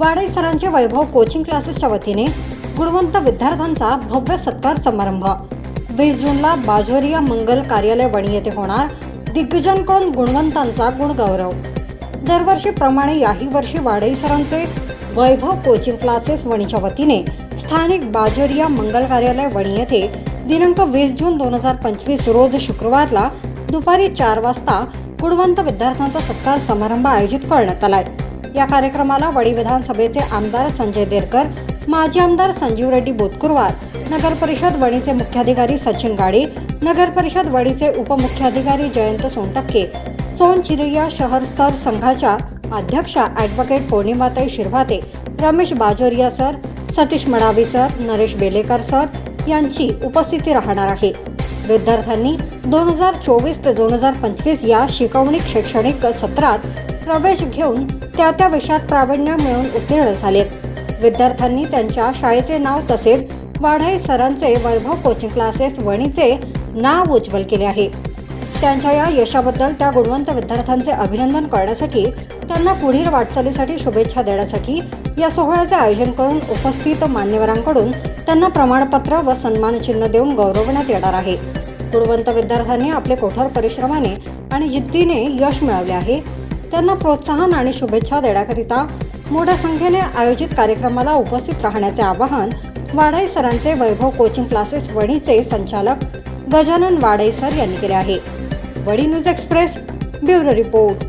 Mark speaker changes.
Speaker 1: वाडे सरांचे वैभव कोचिंग क्लासेसच्या वतीने गुणवंत विद्यार्थ्यांचा भव्य सत्कार समारंभ. वीस जूनला बाजोरिया मंगल कार्यालय वणी येथे होणार दिग्गजांकडून गुणवंतांचा गुणगौरव. दरवर्षीप्रमाणे याही वर्षी वाडई सरांचे वैभव कोचिंग क्लासेस वणीच्या वतीने स्थानिक बाजोरिया मंगल कार्यालय वणी येथे दिनांक वीस जून दोन हजार पंचवीस रोज शुक्रवारला दुपारी चार वाजता गुणवंत विद्यार्थ्यांचा सत्कार समारंभ आयोजित करण्यात आलाय. या कार्यक्रमाला वडी विधानसभेचे आमदार संजय देरकर माजी आमदार संजीव रेड्डी बोतकुरवार नगर परिषद वणीचे मुख्याधिकारी सचिन गाडे नगर परिषद वडीचे उपमुख्याधिकारी जयंत सोनटक्के सोन चिरैया शहर स्तर संघाच्या अध्यक्षा advocate Pournimatai Shirbhate Ramesh Bajoria sir Satish Madavi sir Naresh Belekar sir यांची उपस्थिती राहणार आहे. विद्यार्थ्यांनी दोन हजार चोवीस ते दोन हजार पंचवीस या शिकवणी शैक्षणिक सत्रात प्रवेश घेऊन त्या त्या विषयात प्रावीण्य मिळवून उत्तीर्ण झालेत. विद्यार्थ्यांनी त्यांच्या शाळेचे नाव तसेच वाढाई सरांचे वैभव कोचिंग क्लासेस वणीचे नाव उज्ज्वल केले आहे. त्यांच्या या यशाबद्दल त्या गुणवंत विद्यार्थ्यांचे अभिनंदन करण्यासाठी त्यांना पुढील वाटचालीसाठी शुभेच्छा देण्यासाठी या सोहळ्याचे आयोजन करून उपस्थित मान्यवरांकडून त्यांना प्रमाणपत्र व सन्मानचिन्ह देऊन गौरवण्यात येणार आहे. गुणवंत विद्यार्थ्यांनी आपले कठोर परिश्रमाने आणि जिद्दीने यश मिळवले आहे. त्यांना प्रोत्साहन आणि शुभेच्छा देण्याकरिता मोठ्या संख्येने आयोजित कार्यक्रमाला उपस्थित राहण्याचे आवाहन वाडाई सरांचे वैभव कोचिंग क्लासेस वडीचे संचालक गजानन वाडाई सर यांनी केले आहे. वडी न्यूज एक्सप्रेस ब्युरो रिपोर्ट.